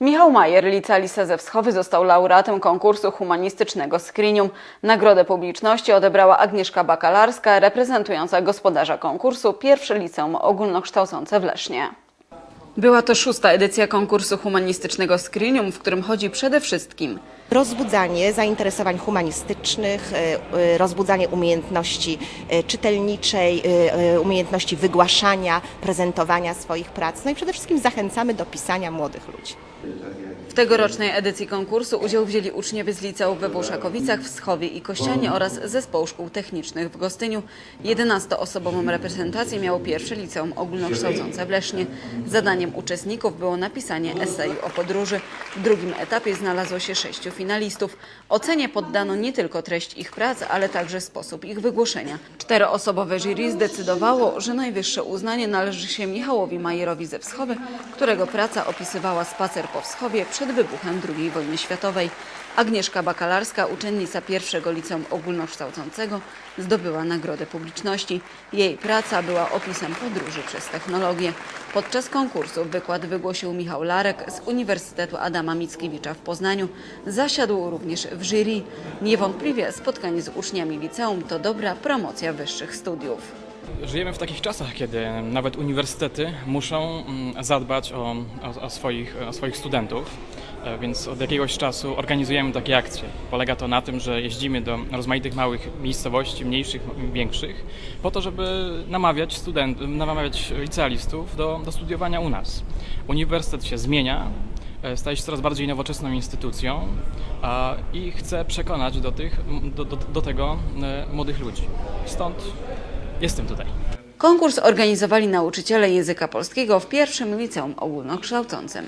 Michał Majer, licealista ze Wschowy, został laureatem konkursu humanistycznego Skrinium. Nagrodę publiczności odebrała Agnieszka Bakalarska, reprezentująca gospodarza konkursu, pierwsze liceum ogólnokształcące w Lesznie. Była to szósta edycja konkursu humanistycznego Skrinium, w którym chodzi przede wszystkim rozbudzanie zainteresowań humanistycznych, e, e, rozbudzanie umiejętności e, czytelniczej, umiejętności wygłaszania, prezentowania swoich prac. No i przede wszystkim zachęcamy do pisania młodych ludzi. W tegorocznej edycji konkursu udział wzięli uczniowie z liceów we Włoszakowicach, w Schowie i Kościanie oraz zespołu szkół technicznych w Gostyniu. 11-osobową reprezentację miało pierwsze liceum ogólnokształcące w Lesznie. Uczestników było napisanie eseju o podróży. W drugim etapie znalazło się sześciu finalistów. Ocenie poddano nie tylko treść ich prac, ale także sposób ich wygłoszenia. Czteroosobowe jury zdecydowało, że najwyższe uznanie należy się Michałowi Majerowi ze Wschowy, którego praca opisywała spacer po Wschowie przed wybuchem II wojny światowej. Agnieszka Bakalarska, uczennica pierwszego liceum ogólnokształcącego, zdobyła nagrodę publiczności. Jej praca była opisem podróży przez technologię. Podczas konkursu wykład wygłosił Michał Larek z Uniwersytetu Adama Mickiewicza w Poznaniu. Zasiadł również w jury. Niewątpliwie spotkanie z uczniami liceum to dobra promocja wyższych studiów. Żyjemy w takich czasach, kiedy nawet uniwersytety muszą mm, zadbać o, o, o, swoich, o swoich studentów, więc od jakiegoś czasu organizujemy takie akcje. Polega to na tym, że jeździmy do rozmaitych małych miejscowości, mniejszych, większych, po to, żeby namawiać studentów, namawiać licealistów do, do studiowania u nas. Uniwersytet się zmienia, e, staje się coraz bardziej nowoczesną instytucją a, i chce przekonać do, tych, do, do, do tego e, młodych ludzi. Stąd jestem tutaj. Konkurs organizowali nauczyciele języka polskiego w pierwszym liceum ogólnokształcącym.